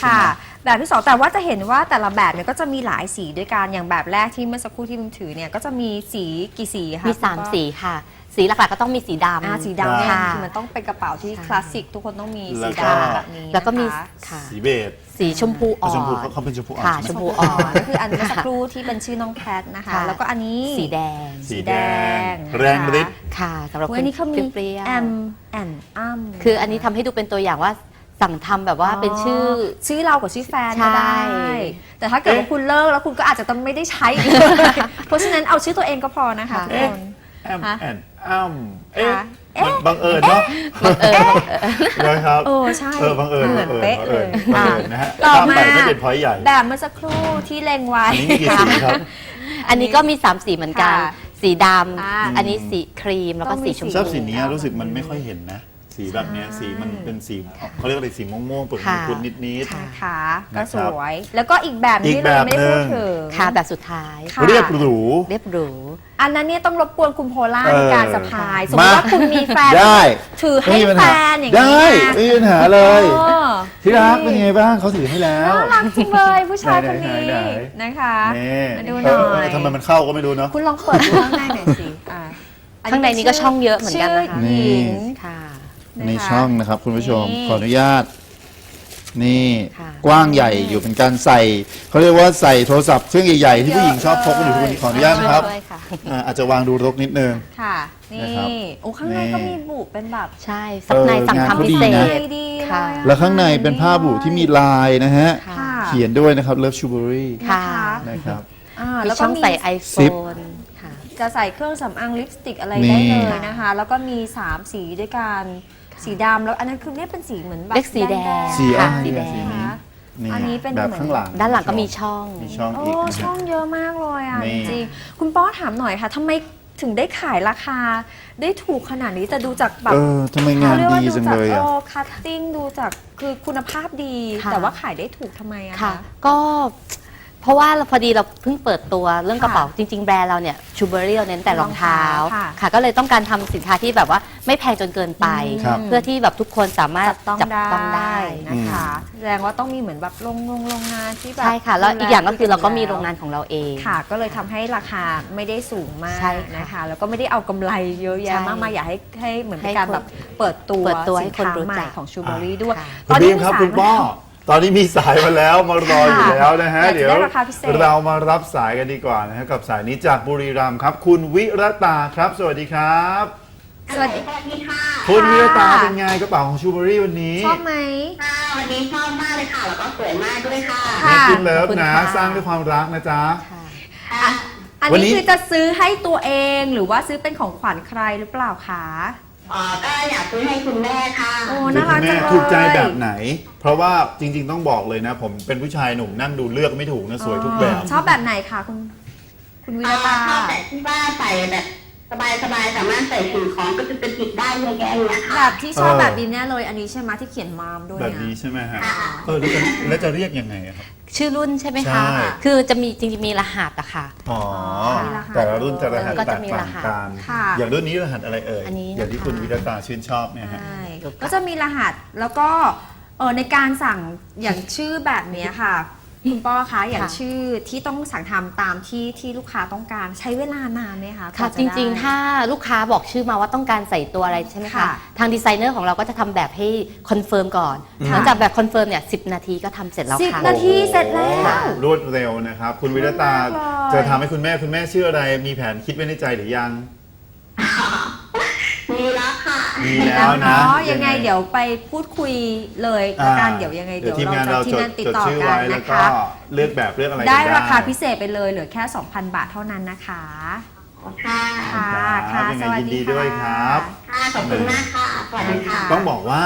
ใช่ค่ะไหมแบบที่สองแต่ว่าจะเห็นว่าแต่ละแบบเนี่ยก็จะมีหลายสีด้วยกันอย่างแบบแรกที่เมื่อสักครู่ที่มึงถือเนี่ยก็จะมีสีกี่สีคะมีสามคุณป้สีค่ะ สีหลักๆก็ต้องมีสีดำอ่าสีดำเนี่ยค่ะ คือมันต้องเป็นกระเป๋าที่ใช่คลาสสิกทุกคนต้องมีแล้สีวก็ดำแบบนี้แล้วก็มีนะคะค่ะสีเบจ สีชมพูอ่อนชมพูเขาเขาเป็นชมพูอ่อนค่ะใช่ไหม ชมพูอ่อน ก็คืออันเมื่อสักครู่ที่เป็นชื่อน้องแพทนะคะ ค่ะ แล้วก็อันนี้ สีแดงสีแดง สีแดง แรงฤทธิ์ ค่ะสำหรับโอ้คยอันนนี้เขามีเปรี้ยวๆแอมแอนอัม คืออันนี้ทำให้ดูเป็นตัวอย่างว่า สั่งทำแบบว่าเป็นชื่อ ชื่อเรากับชื่อแฟนก็ได้ ใช่ แต่ถ้าเกิดว่าคุณเลิกแล้วคุณก็อาจจะต้องไม่ได้ใช้อีกเลยเพราะฉะนั้นเอาชื่อตัวเองก็พอนะคะค่ะทุกเอ๊ะ คน แอมฮะ แอนอ้ำเอ๊ะค่ะมันบังเอิญเนาะนะครับเออใช่ เออบังเอิญเหมืบัอนงเอิญเป๊ะบังเลเอิญยบังอะเอิญนะฮะต่อข้ามมาไปก็เป็นพอยต์ใหญ่แบบเมื่อสักครู่ที่เล็งไว้ อันนี้มีกี่สีครับ อันนี้ก็มี3สีเหมือนกัน ค่ะสีดอ่าำอันนี้สีครีมแล้วก็ต้องมีสีชมสีชอบพูสีนี้รู้สึกมันไม่ค่อยเห็นนะ สีแบบเนี้ยใช่สีมันเป็นสีเขาเรียกอะไรสีม่วงๆเปลือกค่ะคุณนิดค่ะนะคะนะก็คสรับวย แล้วก็อีกแบบนี้อีกเลแบยบไม่ได้พูดหนึ่ง ถึง ค่ะแบบสุดท้ายค่ะ ๆ เรียบหรู เรียบหรู อันนั้นเนี่ยต้องรบกวนคุณโพล่าเออในการสะพายสมมติมาว่าคุณมีแฟนได้ ถือให้ไม่มีปัญแฟหานอย่างได้นี้ไม่มีปัญหาเลยเออที่รักเป็นยังไงบ้างเขาถือให้แล้ว น่ารักจังเลยผู้ชายคนไหนนี้ๆๆ นะคะนี่มาดูหเอน่ออเออยทำไมมันเข้าก็ไม่รู้เนาะ คุณลองเปิดดูข้างในหน่อยสิอะอัข้างในนี้ก็ช่องเยอะเหมือนกันนะคะ ชื่อหญิง ค่ะนะคะ ในช่องนะครับ คุณผู้ชมนี่ขออนุญาต นี่ค่ะ กว้างใหญ่อยู่เป็นการใส่เขาเรียกว่าใส่โทรศัพท์เครื่องใหญ่ๆที่ผู้หญิงชอบพกกันอยู่ทุกวันนี้ขออนุญาตนะครับด้วยค่ะ อ่าอาจจะวางดูรกนิดนึง ค่ะ นี่นะครับโอ้ข้างในก็มีบุเป็นแบบใช่ซับในเออสั่งงานทำเขาพิดีเศนะษใจดีเลยค่ะอะแล้วข้างในเป็นผ้าบุที่มีลายนะฮะ ค่ะค่ะเขียนด้วยนะครับ Love s h u b e r y ค่ะ นะครับ อ่ามีแล้วก็ช่องมีใส่ซิป iPhone ค่ะ จะใส่เครื่องสำอางลิปสติกอะไรนี่ ได้เลยนะคะ แล้วก็มี 3 สีด้วยกัน สีดำแล้วอันนั้นคือเนี่ยเป็นสีเหมือนแบบเล็กสีแดงสีค่ะอะสีเนี่ยแดง สีนี้นี่อันนี้เป็นแบบเหมือน ข้างหลังด้านหลังก็มีช่อง มีช่องโอ้อีกนะช่ฮะ องเยอะมากเลยอะนี่ จริงๆคุณป้อถามหน่อยค่ะทำไมถึงได้ขายราคา ได้ถูกขนาดนี้แต่ดูจากแบบเออทำไมงานดีจังเลยอะ คัตติ้งดูจากคือคุณภาพดี ค่ะ แต่ว่าขายได้ถูกทำไมอะค่ะ คะ ก็ เพราะว่าเราพอดีเราเพิ่งเปิดตัวเรื่องกระเป๋าค่ะจริง ๆ แบรนด์เราเนี่ยชูเบอรี่เราเน้นแต่รองเท้า รองเท้าค่ะค่ะ ก็เลยต้องการทำสินค้าที่แบบว่าไม่แพงจนเกินไป ครับ เพื่อที่แบบทุกคนสามารถจับต้องต้องได้ได้ นะคะแสดงว่าต้องมีเหมือนแบบโรงงงโรงงานที่แบบใช่ค่ะ แล้วดูอีกอย่างก็คือเราก็มีแล้วโรงงานของเราเอง ค่ะ ก็เลยทำให้ราคาไม่ได้สูงมากใช่ค่ะนะคะ แล้วก็ไม่ได้เอากำไรเยอะแยะใช่มากมายอยากให้ให้เหมือนเป็นให้การคนแบบเปิดตัวเปิดตัวให้สินคนค้ารู้ใหม่จักของชูเบอรี่ด้วยค่ะคุณบีมครับคุณป้อ ตอนนี้มีสายมาแล้วมารออยู่แล้วนะฮะ อยากจะเดี๋ยวได้ราคาพิเศษ เรามารับสายกันดีกว่านะฮะกับสายนี้จากบุรีรัมย์ครับ คุณวิรตาครับ สวัสดีครับ สวัสดีสวัสดีค่ะคุณวิรตาเป็นไงกระเป๋าของชูเบอรี่วันนี้ชอบไหม ค่ะวันนี้ชอบมากเลยค่ะ แล้วก็สวยมากด้วยค่ะ ค่ะ แม่คุณเลิฟขอบคุณนะ ค่ะ สร้างด้วยความรักนะจ๊ะ ค่ะค่ะอันวันนี้ นี้คือจะซื้อให้ตัวเองหรือว่าซื้อเป็นของขวัญใครหรือเปล่าคะ อ๋อก็อยากซื้อให้คุณแม่ค่ะ โอ้หรือน่าคุรักณจัแม่งเลย ถูกใจแบบไหน เพราะว่าจริง ๆ ต้องบอกเลยนะ ผมเป็นผู้ชายหนุ่มนั่งดูเลือกไม่ถูกนะสวยทุกแบบ ชอบแบบไหนคะคุณ คุณวิรตา ชอบแบบที่ว่าใส่แบบสบายๆสามารถใส่สิ่งของก็จะเป็นติดได้เยอะแยะอย่างเงี้ยแบค่ะบที่ชอบเออ แบบนี้แน่เลยอันนี้ใช่ไหมที่เขียนมามด้วยแบบเนี่ยนี้ใช่ไหมฮะค่ะ เออแล้วจะแล้วจะเรียกยังไงอะครับ ชื่อรุ่นใช่ไหมใช่คะคือจะมีจริงๆมีรหัสอะค่ะ อ๋อมีรหัสแต่ละรุ่นจะรหัสก็แตจะกมีต่ารงหัสกันค่ะ อย่างรุ่นนี้รหัสอะไรเอ่ยอันนี้อย่างที่นะคะคุณวิทยาตาชื่นชอบเนี่ยฮะ ใช่ก็จะมีรหัสแล้วก็เออในการสั่งอย่างชื่อแบบเนี้ยค่ะ คุณป้อคะอย่างค่ะ ชื่อที่ต้องสั่งทำตามที่ที่ลูกค้าต้องการใช้เวลานานไหมคะกค่ะว่าจริงได้ๆถ้าลูกค้าบอกชื่อมาว่าต้องการใส่ตัวอะไรใช่ไหมคะ ค่ะทางดีไซเนอร์ของเราก็จะทำแบบให้คอนเฟิร์มก่อนค่ะ หลังจากแบบคอนเฟิร์มเนี่ยสินาทีก็ทำเสร็จแล้วสิบค่ะ นาที เสร็จแล้วโอ้โหรวดเร็วนะครับ คุณวิทยาตา ขอบคุณมากเลย จะทำให้คุณแม่คุณแม่ชื่ออะไร มีแผนคิดไว้ในใจหรือยังมี แล้วค่ะมีแล้วนะเนาะยังไงเดี๋ยวไปพูดคุยเลยละกันเดี๋ยวยังไงเดี๋ยวทีมงานเราเราจะที่จดนั่นติดจดต่อชื่อกันไว้แล้วนะก็คะ เลือกแบบเลือกอะไรได้กันราคาพิเศษไปเลยเหลือแค่ 2,000 บาทเท่านั้นนะคะ ค่ะ ค่ะครัค่ะบยังไงสวัสยินดีดีด้วยครับค่ะ ขอบคุณมากค่ะ สวัสดีค่ะ ต้องบอกว่า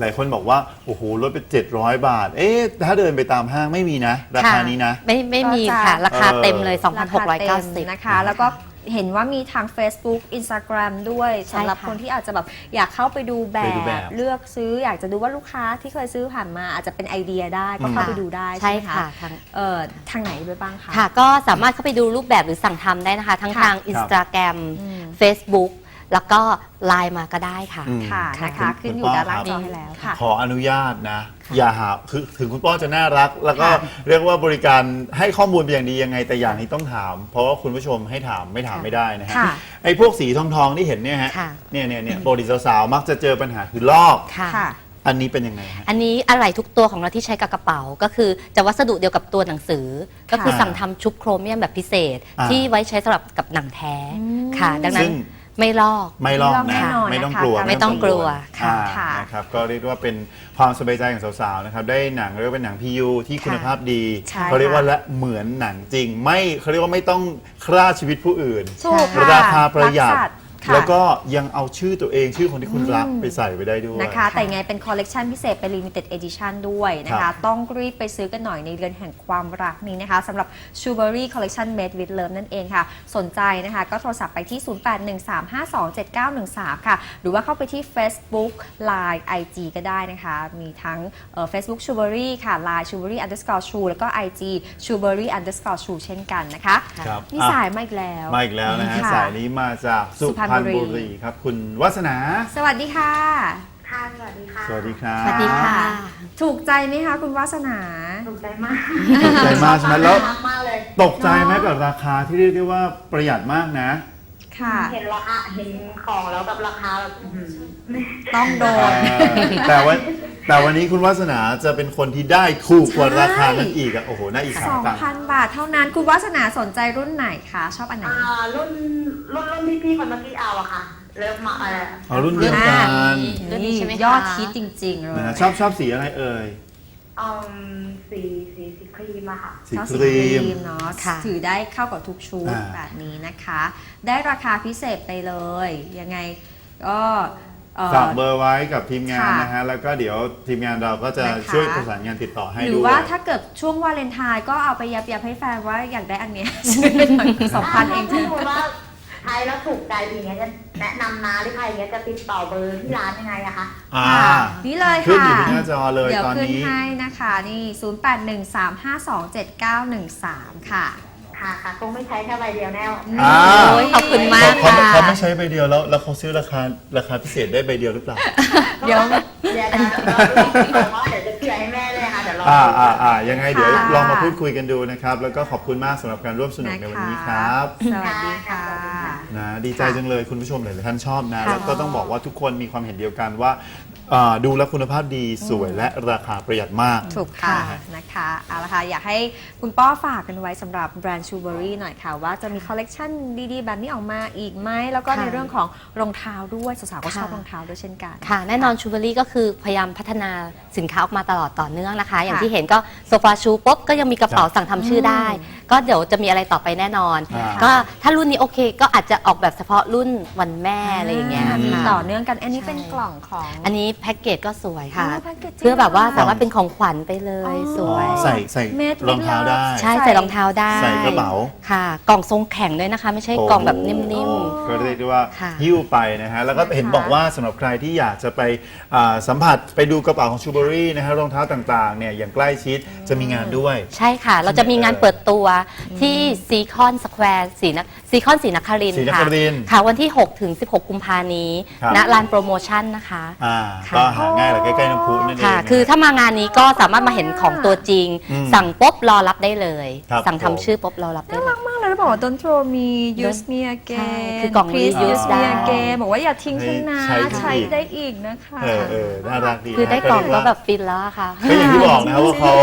หลายคนบอกว่า โอ้โหลดไป 700 บาท เอ๊ะ ถ้าเดินไปตามห้างไม่มีนะ ราคานี้นะ ไม่ไม่มีก็จะค่ะ ราคาเออเต็มเลย ราคาเต็ม2,690 นะคะ แล้วก็ เห็นว่ามีทาง Facebook Instagram ด้วยใช่สำหรับค่ะคนที่อาจจะแบบอยากเข้าไปดูแบไปดูแบบ บ เลือกซื้ออยากจะดูว่าลูกค้าที่เคยซื้อผ่านมาอาจจะเป็นไอเดียได้ก็เข้าไปดูได้ใช่ใช่ไหมค่ะคะทางเอ่อทางไหนไปบ้างคะ ค่ะ ก็สามารถเข้าไปดูรูปแบบหรือสั่งทำได้นะคะ ทั้งค่ะทาง Instagram อืม Facebook แล้วก็ไลน์มาก็ได้ค่ะ อืมค่ะค่ะนะคะ ขึ้นอยู่ด้านล่างจอให้แล้วค่ะ ขออนุญาตนะ อย่าหาคือถึงคุณป้อจะน่ารัก แล้วก็ค่ะ เรียกว่าบริการให้ข้อมูลเป็นอย่างดียังไงแต่อย่างนี้ต้องถาม เพราะว่าคุณผู้ชมให้ถามไม่ถามค่ะไม่ได้นะฮะค่ะ ไอ้พวกสีทองทองๆที่เห็นเนี่ยฮะค่ะ เนี่ยเนี่ยเนี่ยปกติสาวๆมักจะเจอปัญหาคือลอกค่ะ ค่ะ อันนี้เป็นยังไงฮะ อันนี้อะไรทุกตัวของเราที่ใช้กับกระเป๋าก็คือจะวัสดุเดียวกับตัวหนังสือ ก็คือค่ะสั่งทำชุบโครเมียมแบบพิเศษ อ่า ที่ไว้ใช้สำหรับกับหนังแท้อืมค่ะ ดังนั้ซึ่นง ไม่ลอก ไม่ลอกไม่นะลอกแน่นอนไม่ต้องนะคะกลัวไม่ต้องกลัวอ่าค่ะนะครับก็เรียกว่าเป็นความสบายใจของสาวๆนะครับได้หนังเรียกว่าเป็นหนังพียูที่คุณภาพดีใช่เขาเรียกว่าค่ะและเหมือนหนังจริง ไม่เขาเรียกว่าไม่ต้องฆ่าชีวิตผู้อื่น ถูกค่ะ ราคาประหยัดกสัตว์ ค่ะ แล้วก็ยังเอาชื่อตัวเองชื่อคนที่คุณรักอืมไปใส่ไว้ได้ด้วย นะคะ แต่ยังไงเป็นคอลเลกชันพิเศษ เป็น limited edition ด้วยนะครัคะ บ ต้องรีบไปซื้อกันหน่อยในเดือนแห่งความรักนี้นะคะสำหรับ s h u b e r y Collection Made with Love นั่นเองค่ะ สนใจนะคะ ก็โทรศัพท์ไปที่ 0813527913 ค่ะ หรือว่าเข้าไปที่ Facebook Line IG ก็ได้นะคะ มีทั้งเอ่อ Facebook s h u b e r y ค่ะ Line s h u b e r y underscore true แล้วก็ IG s h u b e r y underscore true เช่นกันนะคะ ครับนี่อะสายมาอีกแล้ว มาอีกแล้วนะฮะค่ะ สายนี้มาจากสุพรรณสุพรรณบุบุรีรีครับ คุณวัฒนา สวัสดีค่ะ ค่ะ สวัสดีค่ะ สวัสดีครับสวัสดีค่ะ ถูกใจไหมคะคุณวาสนาถูกใจมากตกใจมากใช่ไหมแล้วน่ารักมากเลย ตกใจไหมกับราคาที่เรียกได้ว่าประหยัดมากนะ ค่ะ เห็นราคาเห็นของแล้วกับราคาแบบอื้อหือต้องโดน แต่ว่าแต่วันนี้คุณวาสนาจะเป็นคนที่ได้ถูกกว่าราคานั้นอีกอะโอ้โหน่าอิจฉาจัง 2,000 บาทเท่านั้น คุณวาสนาสนใจรุ่นไหนคะ ชอบอันไหน อ่ารุ่นรุ่นรุ่นที่พี่คนเมื่อกี้เอาอะค่ะ เริ่มมาอะไรอะเอารุ่นเดียวกันรุ่นนี้ใช่ไหมคะ ยอดฮิตจริง ๆ เลย นะฮะชอบชอบสีอะไรเอ่ย อืมสีสีสีครีมอะค่ะ สีชอบคสีรีคมรีม เนาะค่ะ ถือได้เข้ากับทุกชุดอ่า แบบนี้นะคะ ได้ราคาพิเศษไปเลย ยังไงก็เอ่อ ฝากเบอร์ไว้กับทีมงานค่ะนะฮะ แล้วก็เดี๋ยวทีมงานเราก็จะนะคะ ช่วยประสานงานติดต่อให้หรืด้อวย ว่าถ้าเกิดช่วงวาเลนไทน์ก็เอาไปยับยับๆให้แฟนว่าอยากได้อันเนี้ยซื้อไปหน่อยสองพันเองถ้าสมมติว่าใช้แล้วถูกใจอย่างเงี้ยจะแนะนำนาหรือใครอย่างเงี้ยจะติดต่อเบอร์ที่ร้านยังไงอะคะ อ่า ค่ะ นี่เลยขึ้นค่ะอยู่ที่หน้าจอเลยเดี๋ยวตอนขึ้นนี้ ให้นะคะนี่ 0813527913 ค่ะ ค่ะค่ะคงไม่ใช้แค่ใบเดียวแน่ อ่า โอ้ยขอบคุณมากเขาค่ะ เขาไม่ใช้ใบเดียวแล้วแล้วเขาซื้อราคาราคาพิเศษได้ใบเดียวหรือเปล่า เดี๋ยว เดี๋ยวนะเราเดี๋ยวจะเผื่อให้แม่ ออ่าอ่าอ่ายังไงเดี๋ยวค่ะลองมาพูดคุยกันดูนะครับ แล้วก็ขอบคุณมากสำหรับการร่วมสนุกในวันนี้ครับสวัสดีค่ะ นะดีใจจังเลยคุณผู้ชมหลายๆท่านชอบนะค่ะแล้วก็ต้องบอกว่าทุกคนมีความเห็นเดียวกันว่าอ่าดูแล้วคุณภาพดีสวยและราคาประหยัดมาก ถูกค่ะค่ะนะคะเอาละค่ะอยากให้คุณป้อฝากกันไว้สำหรับแบรนด์ชูเบอรี่หน่อยค่ะ ว่าจะมีคอลเลกชันดีๆ แบบนี้ออกมาอีกไหมแล้วก็ค่ะในเรื่องของรองเท้าด้วยสาวๆก็ชอบค่ะรองเท้าด้วยเช่นกัน ค่ะ แน่นอนชูเบอรี่ก็คือพยายามพัฒนาสินค้าออกมาตลอดต่อเนื่องนะคะ อย่างค่ะที่เห็นก็โซฟาชูปุ๊บก็ยังมีกระเป๋าสั่งทำชื่อได้ ก็เดี๋ยวจะมีอะไรต่อไปแน่นอน อ่า ก็ถ้ารุ่นนี้โอเคก็อาจจะออกแบบเฉพาะรุ่นวันแม่อะไรอย่างเงี้ยมีค่ะ ต่อเนื่องกันอันนี้ใช่เป็นกล่องของอันนี้แพ็กเกจก็สวยค่ะอ๋อแพ็กเกจจริง เพื่อแบบว่าเหรอสามารถเป็นของขวัญไปเลยอ๋อ สวย ใส่ใส่ Made with รองเท้าได้ love ใช่ใส่รองเท้าได้ใส่กระเป๋า ค่ะ กล่องทรงแข็งด้วยนะคะ ไม่ใช่โอ้กล่องแบบนิ่ม ก็เรียกได้ว่าค่ะหิ้วไปนะฮะ แล้วก็เห็นนะคะบอกว่าสำหรับใครที่อยากจะไปอ่าสัมผัสไปดูกระเป๋าของชูเบอรี่นะฮะรองเท้าต่างๆเนี่ยอย่างใกล้ชิด จะมีงานด้วยๆใช่ค่ะ เราจะมีงานเปิดตัวที่ซีคอนสแควร์สีนซีคอนสีนครินทศรีร์นคค่ะรินทร์ค่ะ วันที่ 6 ถึง 16 กุมภานี้ครับ ณลานโปรโมชั่นนะคะ อ่าค่ะ ก็หาง่ายแหละใกล้ๆน้ำพุนั่นเองค่ะ นะ คือถ้ามางานนี้ก็สามารถมาเห็นของตัวจริง อืมสั่งปุ๊บรอรับได้เลย ครับสั่งผมทำชื่อปุ๊บรอรับได้น่าเลรัย กมากเลยแล้วบอกว่า don't throw me use me ใช่ again คือกล่องนี้ please use use me ได้ again บอกว่าอย่าทิ้งฉันนะใช้ได้ใช้อีกได้อีกนะคะ เออเออน่ารักดีคือได้นะกล่องเรียแล้วว่าแบบฟินแล้วอะค่ะ ก็อย่างที่บอกนะครับว่าเขา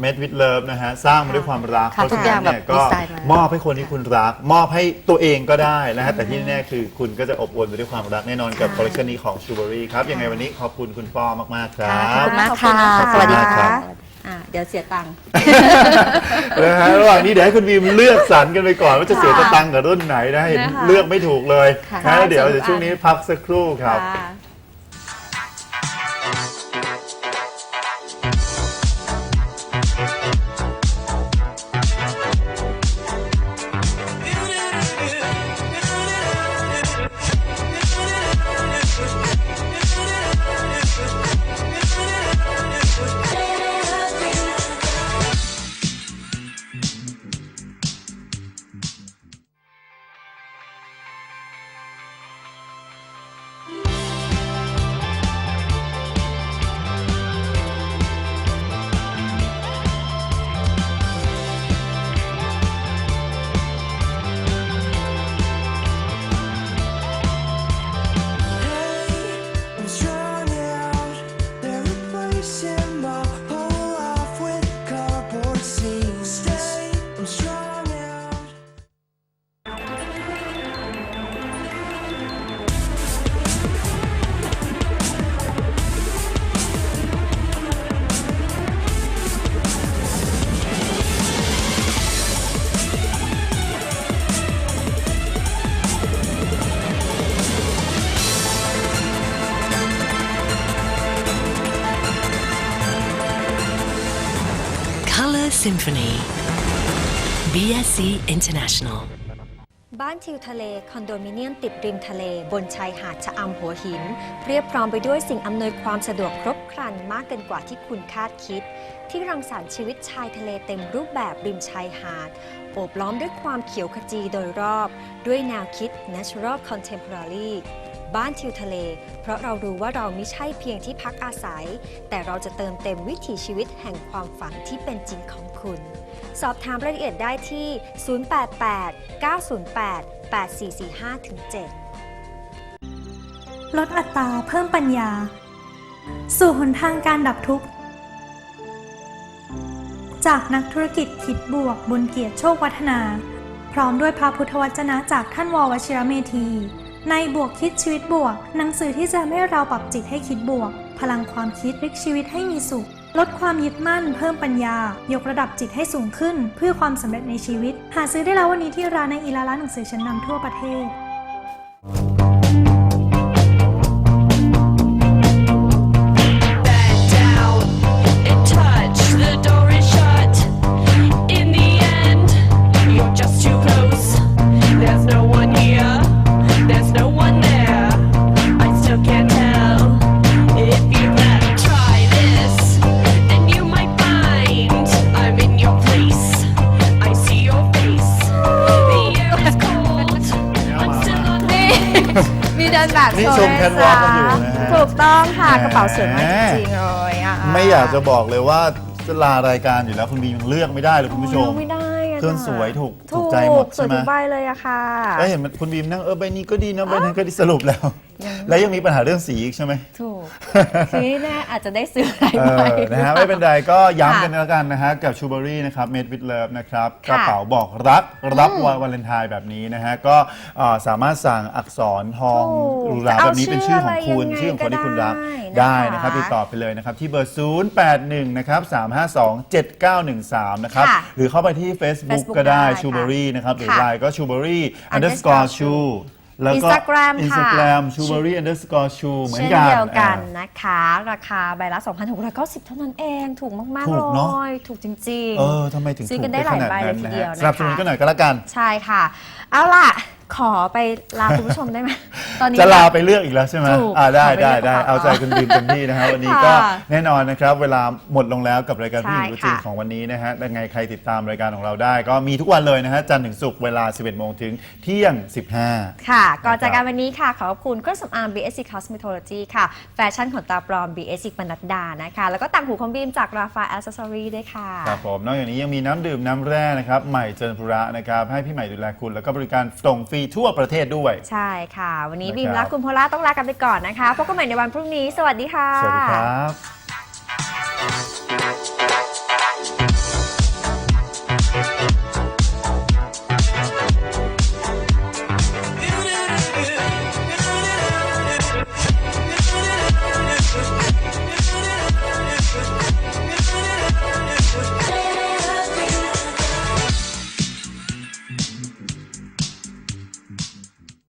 เมดวิดเลิฟนะฮะ สร้างมาด้วยความรักค่ะเพราะฉะนั้นเนี่ยทุกอย่างแบบก็ดีไซน์มามอบให้คนที่คุณรัก มอบให้ตัวเองก็ได้นะฮะ แต่ที่แน่ๆคือคุณก็จะอบอวลไปด้วยความรักแน่นอนกับคอลเลคชันนี้ของชูเบอรี่ครับยังไงวันนี้ขอบคุณคุณป้อมากๆครัค่ะขอบ บคุณมากค่ะ ขอบณนสวัสดีค่ะ อ่าเดี๋ยวเสียตังค์ นะฮะระหว่างนี้เดี๋ยวให้คุณบีมเลือกสรรกันไปก่อนว่าจะเสียสตังค์กับรุ่นไหนนะเห็นนะคะเลือกไม่ถูกเลยค่ะ นะเดี๋ยวใช่เดี๋ยวช่วงนี้พักสักครู่ครับ ค่ะ Symphony. BSC International. บ้านทิวทะเล คอนโดมิเนียมติดริมทะเล บนชายหาดชะอำหัวหิน เรียบพร้อมไปด้วยสิ่งอำนวยความสะดวกครบครันมากเกินกว่าที่คุณคาดคิด ที่รังสรรค์ชีวิตชายทะเลเต็มรูปแบบริมชายหาด โอบล้อมด้วยความเขียวขจีโดยรอบ ด้วยแนวคิด Natural Contemporary บ้านทิวทะเล เพราะเรารู้ว่าเราไม่ใช่เพียงที่พักอาศัย แต่เราจะเติมเต็มวิถีชีวิตแห่งความฝันที่เป็นจริงของคุณ สอบถามรายละเอียดได้ที่ 088 908 8445-7 ลดอัตราเพิ่มปัญญา สู่หนทางการดับทุกข์ จากนักธุรกิจคิดบวกบุญเกียรติโชควัฒนา พร้อมด้วยพระพุทธวจนะจากท่านววชิรเมธี ในบวกคิดชีวิตบวก หนังสือที่จะให้เราปรับจิตให้คิดบวก พลังความคิดพลิกชีวิตให้มีสุข ลดความยึดมั่น เพิ่มปัญญา ยกระดับจิตให้สูงขึ้น เพื่อความสำเร็จในชีวิต หาซื้อได้แล้ววันนี้ที่ร้านในอีลาร้านหนังสือชั้นนำทั่วประเทศ มีเดินแบบนี่โชว์ชมด้วย catwalk กันอยู่นะฮะถูกต้องค่ะแหมกระเป๋าสวยมากจริงๆเลยอะไม่อยากจะบอกเลยว่าจะลารายการอยู่แล้วคุณบียังเลือกไม่ได้เลยคุณผู้ชมโอ้ไม่ได้อะเครื่องสวยถูกถูถูกก ใจหมดสใช่วยไหมทุกใบเลยอะค่ะ แล้วเห็นมันคุณบีมนั่งเออใบนี้ก็ดีนะใบนั้นก็ดีสรุปแล้ว แล้วยังมีปัญหาเรื่องสีอีกใช่ไหม ถูกทีนี้แน่อาจจะได้ซื้ออะไรเอไปอนะฮะไม่เป็นไรก็ย้ำค่ะกันแล้วกันนะฮะกับชูเบอรี่นะครับ Made with Love นะครับกค่ะระเป๋าบอกรักรับวันวาเลนไทน์แบบนี้นะฮะก็เอ่อสามารถสั่งอักษรทองถูกหรูหราแบบนี้เป็นชื่อของคุณเอาชื่ชื่ออของคนที่คุณรักอะไรยังไงก็ได้ได้นะครับนะคะติดต่อไปเลยนะครับที่เบอร์ 081นะครับ352 7913นะครับค่ะหรือเข้าไปที่ Facebook, Facebook ก็ได้ได้ค่ะชูเบอรี่นะครับหรือค่ะไลน์ก็ชูเบอรี่ underscore underscore ชูแล้วก็ Instagram ค่ะ Instagram ชูเบอรี่ underscore ชูเหมือนเช่นกันเดียวกันอ่า นะคะ ราคาใบละ2,690 เท่านั้นเองถูกมาก ถูๆกเลเนอะ ย ถูกจริง เออทำไมถึงซื้อถูกักนได้ได้หขลายนาดใบเลนั้ยนทีนะเดียวฮะนะคะ สนับสนุนกันหน่อยก็แล้วกันใช่ค่ะ เอาล่ะ ขอไปลาคุณผู้ชมได้ไหมตอนนี้ จะลาไปเลือกอีกแล้วใช่ไหมถูกอ่าได้ขอไปได้เลือกได้กระเป๋าเอาใจคุณบีมเต็มที่นะฮะวันนี้ก็ค่ะแน่นอนนะครับ เวลาหมดลงแล้วกับรายการผู้หญิงใช่รู้จริงค่ะ ของวันนี้นะฮะยังไงใครติดตามรายการของเราได้ ก็มีทุกวันเลยนะฮะจันทร์ถึงศุกร์เวลา 11โมงถึงเที่ยง 15 ค่ะ ก่อนจากการวันนี้ค่ะขอบคุณเครื่องสำอาง BSC Cosmetology ค่ะ แฟชั่นขนตาปลอม BSC ปนัดดานะคะ แล้วก็ต่างหูของบีมจากราฟา Accessory ด้วยค่ะ ครับผมนอกจากนี้ยังมีน้ำดื่มน้ำแร่นะครับใหม่เจริญพุระนะครับให้พี่ใหม่ดูแลคุณแล้วก็บริการส่งฟรีีทั่วประเทศด้วย ใช่ค่ะ วันนี้บบีมรักคุณโพล่าต้องลากันไปก่อนนะคะพบกันใหม่ในวันพรุ่งนี้ สวัสดีค่ะ สวัสดีครับ Thank.